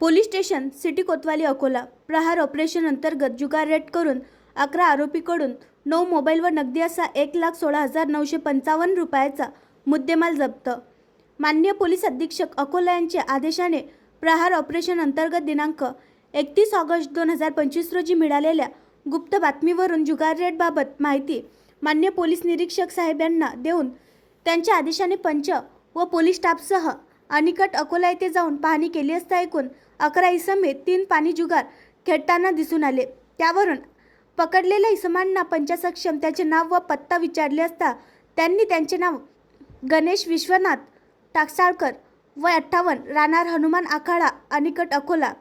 Police station city कोतवाली Akola. Prahar operation अंतर्गत जुगार rate करून अकरा आरोपीकडून नऊ मोबाईल व नगदी असा एक लाख सोळा हजार नऊशे पंचावन्न रुपयाचा मुद्देमाल जप्त. मान्य पोलीस अधीक्षक अकोला यांच्या आदेशाने प्रहार ऑपरेशन अंतर्गत दिनांक एकतीस ऑगस्ट दोन हजार पंचवीस रोजी मिळालेल्या गुप्त बातमीवरून जुगार रेटबाबत माहिती मान्य पोलीस निरीक्षक साहेब यांना देऊन त्यांच्या आदेशाने पंच व पोलीस स्टाफसह अनिकट अकोला येथे जाऊन पाहणी केली असता एकूण अकरा इसमे तीन पाणी जुगार खेळताना दिसून आले. त्यावरून पकडलेल्या इसमांना पंचासक्षम त्याचे नाव व पत्ता विचारले असता त्यांनी त्यांचे नाव गणेश विश्वनाथ टाकसाळकर वय अठ्ठावन्न राहणार हनुमान आखाडा अनिकट अकोला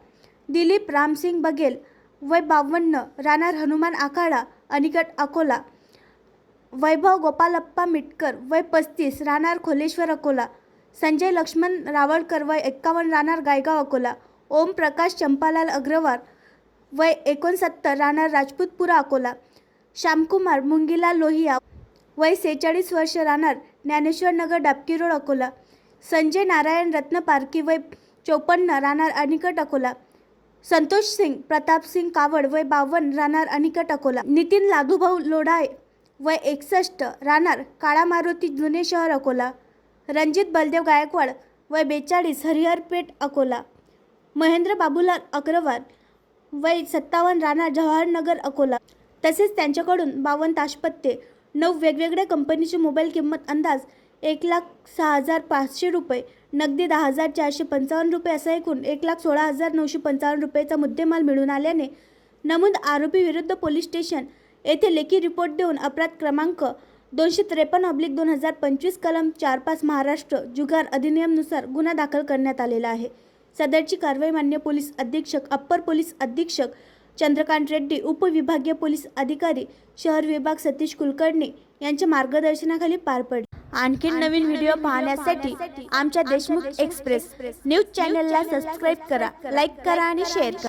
दिलीप रामसिंग बघेल वय बावन्न राहणार हनुमान आखाडा अनिकट अकोला वैभव गोपालप्पा मिटकर वय पस्तीस राहणार खोलेश्वर अकोला संजय लक्ष्मण रावळकर वय एक्कावन्न राहणार गायगाव अकोला. ओम प्रकाश चंपालाल अग्रवाल वय एकोणसत्तर राहणार राजपूतपुरा अकोला. श्यामकुमार मुंगीलाल लोहिया वय सेहेचाळीस वर्ष राहणार ज्ञानेश्वर नगर डाबकी रोड अकोला. संजय नारायण रत्न पारकी वय चौपन्न राहणार अनिकट अकोला. संतोष सिंग प्रताप सिंग कावड वय बावन्न राहणार अनिकट अकोला. नितीन लादूभाऊ लोढाय वय एकसष्ट राहणार काळा मारुती जुने शहर अकोला. रणजित बलदेव गायकवाड वय बेचाळीस हरिहरपेठ अकोला. महेंद्र बाबूलाल अग्रवाल वय सत्तावन्न राहणार जवाहरनगर अकोला. तसेच त्यांच्याकडून बावन्न ताशपत्ते नऊ वेगवेगळ्या कंपनीची मोबाईल किंमत अंदाज एक लाख सहा हजार पाचशे रुपये नगदी दहा हजार चारशे पंचावन्न रुपये असा एकूण एक लाख सोळा हजार नऊशे पंचावन्न रुपयेचा मुद्देमाल मिळून आल्याने नमूद आरोपी विरुद्ध पोलीस स्टेशन येथे लेखी रिपोर्ट देऊन अपराध क्रमांक दोनशे त्रेपन्न अब्लिक दोन हजार पंचवीस कलम चार पाच महाराष्ट्र जुगार अधिनियमनुसार गुन्हा दाखल करण्यात आलेला आहे. सदरची कारवाई मान्य पोलीस अधीक्षक अप्पर पोलीस अधीक्षक चंद्रकांत रेड्डी उपविभागीय पोलीस अधिकारी शहर विभाग सतीश कुलकर्णी यांच्या मार्गदर्शनाखाली पार पडली. आणखी नवीन व्हिडिओ पाहण्यासाठी आमच्या देशमुख एक्सप्रेस. न्यूज चॅनलला सबस्क्राईब करा लाईक करा आणि शेअर करा.